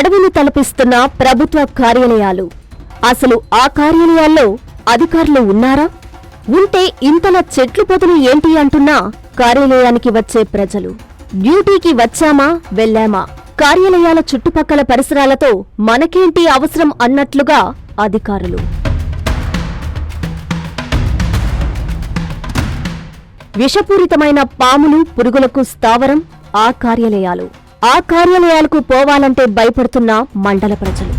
అడవిని తలపిస్తున్న ప్రభుత్వ కార్యాలయాలు. అసలు ఆ కార్యాలయాల్లో అధికారులు ఉన్నారా? ఉంటే ఇంతలా చెట్లు పొదలు ఏంటి అంటున్నా కార్యాలయానికి వచ్చే ప్రజలు. డ్యూటీకి వచ్చామా? వెళ్ళామా? కార్యాలయాల చుట్టుపక్కల పరిసరాలతో మనకేంటి అవసరం అన్నట్లుగా అధికారులు. విషపూరితమైన పాములు పురుగులకు స్థావరం ఆ కార్యాలయాలు. ఆ కార్యాలయాలకు పోవాలంటే భయపడుతున్న మండల ప్రజలు.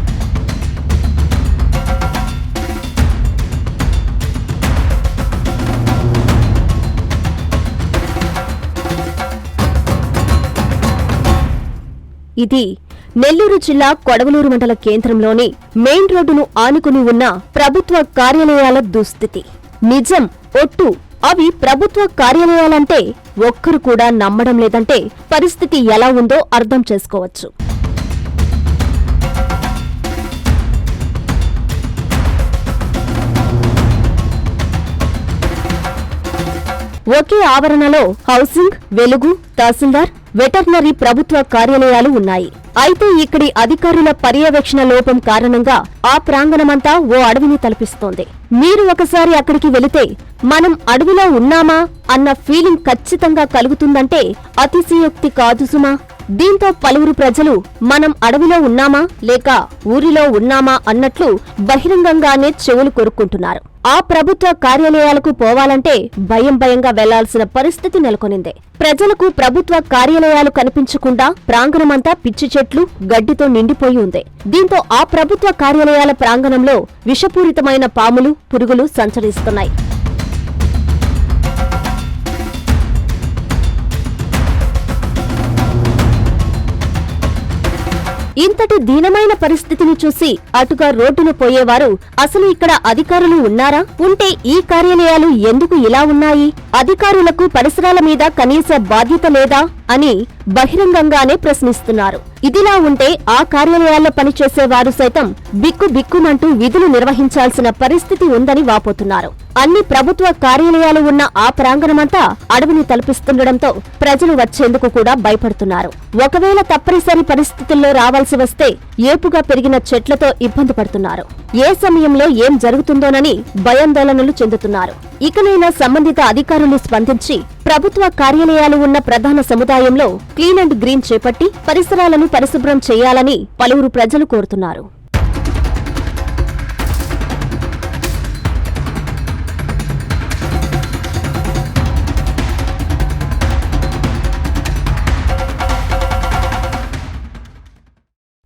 ఇది నెల్లూరు జిల్లా కొడవలూరు మండల కేంద్రంలోని మెయిన్ రోడ్డును ఆనుకుని ఉన్న ప్రభుత్వ కార్యాలయాల దుస్థితి. నిజం ఒట్టు అవి ప్రభుత్వ కార్యాలయాలంటే ఒక్కరు కూడా నమ్మడం లేదంటే పరిస్థితి ఎలా ఉందో అర్థం చేసుకోవచ్చు. ఒకే ఆవరణలో హౌసింగ్ వెలుగు తహసీల్దార్ వెటర్నరీ ప్రభుత్వ కార్యాలయాలు ఉన్నాయి. అయితే ఇక్కడి అధికారుల పర్యవేక్షణ లోపం కారణంగా ఆ ప్రాంగణమంతా ఓ అడవిని తలపిస్తోంది. మీరు ఒకసారి అక్కడికి వెళితే మనం అడవిలో ఉన్నామా అన్న ఫీలింగ్ ఖచ్చితంగా కలుగుతుందంటే అతిశయోక్తి కాదు సుమా. దీంతో పలువురు ప్రజలు మనం అడవిలో ఉన్నామా లేక ఊరిలో ఉన్నామా అన్నట్లు బహిరంగంగానే చెవులు కొరుక్కుంటున్నారు. ఆ ప్రభుత్వ కార్యాలయాలకు పోవాలంటే భయం భయంగా వెళ్ళాల్సిన పరిస్థితి నెలకొనింది. ప్రజలకు ప్రభుత్వ కార్యాలయాలు కనిపించకుండా ప్రాంగణమంతా పిచ్చి చెట్లు గడ్డితో నిండిపోయి ఉంది. దీంతో ఆ ప్రభుత్వ కార్యాలయాల ప్రాంగణంలో విషపూరితమైన పాములు పురుగులు సంచరిస్తున్నాయి. ఇంతటి దీనమైన పరిస్థితిని చూసి అటుగా రోడ్డును పోయేవారు అసలు ఇక్కడ అధికారులు ఉన్నారా? ఉంటే ఈ కార్యాలయాలు ఎందుకు ఇలా ఉన్నాయి? అధికారులకు పరిసరాల మీద కనీస బాధ్యత లేదా? అని బహిరంగంగానే ప్రశ్నిస్తున్నారు. ఇదిలా ఉంటే ఆ కార్యాలయాల్లో పనిచేసే వారు సైతం బిక్కు బిక్కుమంటూ విధులు నిర్వహించాల్సిన పరిస్థితి ఉందని వాపోతున్నారు. అన్ని ప్రభుత్వ కార్యాలయాలు ఉన్న ఆ ప్రాంగణమంతా అడవిని తలపిస్తుండటంతో ప్రజలు వచ్చేందుకు కూడా భయపడుతున్నారు. ఒకవేళ తప్పనిసరి పరిస్థితుల్లో రావాల్సి వస్తే ఏపుగా పెరిగిన చెట్లతో ఇబ్బంది పడుతున్నారు. ఏ సమయంలో ఏం జరుగుతుందోనని భయాందోళనలు చెందుతున్నారు. ఇకనైనా సంబంధిత అధికారులు స్పందించి ప్రభుత్వ కార్యాలయాలు ఉన్న ప్రధాన సముదాయంలో క్లీన్ అండ్ గ్రీన్ చేపట్టి పరిసరాలను పరిశుభ్రం చేయాలని పలువురు ప్రజలు కోరుతున్నారు.